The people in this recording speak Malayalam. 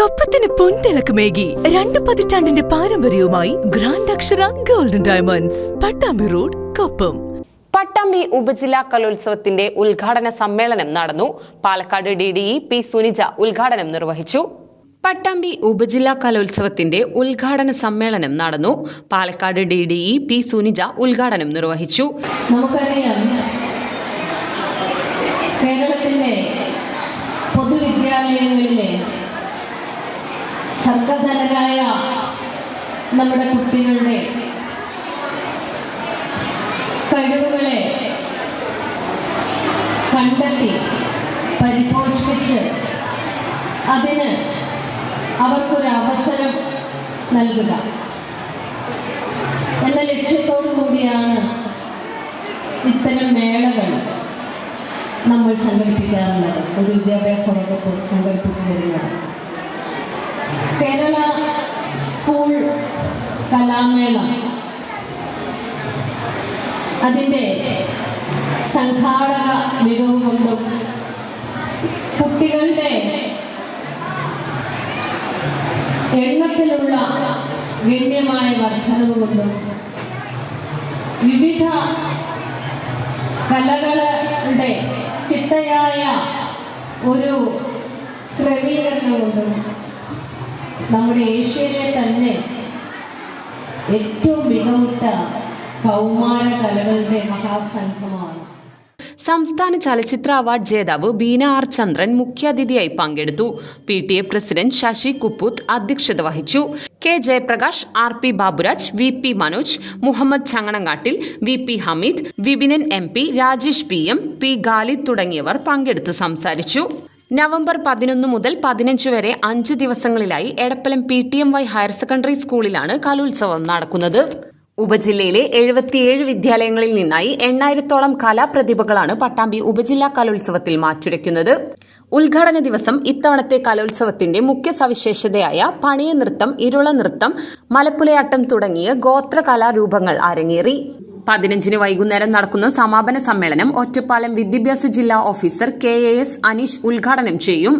കൊപ്പത്തിന് പൊൻതിളക്കമേകി രണ്ട് പതിറ്റാണ്ടിന്റെ പാരമ്പര്യവുമായി grand Akshara golden diamonds Pattambi road Koppam. Pattambi ഉപജില്ലാ കലോത്സവത്തിന്റെ ഉദ്ഘാടന സമ്മേളനം നടന്നു. Palakkad D D E P Sunija ഉദ്ഘാടനം നിർവഹിച്ചു. പട്ടാമ്പി ഉപജില്ലാ കലോത്സവത്തിന്റെ ഉദ്ഘാടന സമ്മേളനം നടന്നു. Palakkad D D E P Sunija ഉദ്ഘാടനം നിർവഹിച്ചു. നമുക്കറിയാം കേരളത്തിലെ പൊതുവിദ്യാലയങ്ങളിലെ സർഗധനരായ നമ്മുടെ കുട്ടികളുടെ കഴിവുകളെ കണ്ടെത്തി പരിപോഷിപ്പിച്ച് അതിന് അവർക്കൊരു അവസരം നൽകുക. എന്ന ലക്ഷ്യത്തോടു കൂടിയാണ് ഇത്തരം മേളകൾ നമ്മൾ സംഘടിപ്പിക്കാറുള്ളത്. പൊതുവിദ്യാഭ്യാസ വകുപ്പ് സംഘടിപ്പിച്ചു വരുന്നത്. കേരള കലാമേള. അതിന്റെ സംഘാടക മികവ് കൊണ്ടും കുട്ടികളുടെ എണ്ണത്തിലുള്ള ഗണ്യമായ വർധനവ് കൊണ്ടും വിവിധ കലകളുടെ ചിട്ടയായ ഒരു ക്രമീകരണം കൊണ്ടും നമ്മുടെ ഏഷ്യയിലെ തന്നെ ഏറ്റവും മികവുറ്റ കൗമാര കലകളുടെ മഹാസംഘമാണ്. സംസ്ഥാന ചലച്ചിത്ര അവാർഡ് ജേതാവ് ബീന ആർ ചന്ദ്രൻ മുഖ്യാതിഥിയായി പങ്കെടുത്തു. P T A president Sasi Kupputh അധ്യക്ഷത വഹിച്ചു. K Jayaprakash R P Baburaj V P Manoj Muhammad ചങ്ങണങ്ങാട്ടിൽ V P Hameed Vipinan M P Rajesh P M P Khalid തുടങ്ങിയവർ പങ്കെടുത്ത് സംസാരിച്ചു. നവംബർ പതിനൊന്ന് മുതൽ പതിനഞ്ച് വരെ അഞ്ച് ദിവസങ്ങളിലായി Edappalam P T M Y higher secondary സ്കൂളിലാണ് കലോത്സവം നടക്കുന്നത്. ഉപജില്ലയിലെ എഴുപത്തിയേഴ് വിദ്യാലയങ്ങളിൽ നിന്നായി എണ്ണായിരത്തോളം കലാപ്രതിഭകളാണ് പട്ടാമ്പി ഉപജില്ലാ കലോത്സവത്തിൽ മാറ്റുരയ്ക്കുന്നത്. ഉദ്ഘാടന ദിവസം ഇത്തവണത്തെ കലോത്സവത്തിന്റെ മുഖ്യ സവിശേഷതയായ പണിയ നൃത്തം ഇരുള നൃത്തം മലപ്പുലയാട്ടം തുടങ്ങിയ ഗോത്ര കലാരൂപങ്ങൾ അരങ്ങേറി. പതിനഞ്ചിന് വൈകുന്നേരം നടക്കുന്ന സമാപന സമ്മേളനം ഒറ്റപ്പാലം വിദ്യാഭ്യാസ ജില്ലാ officer K A S Aneesh ഉദ്ഘാടനം ചെയ്യും.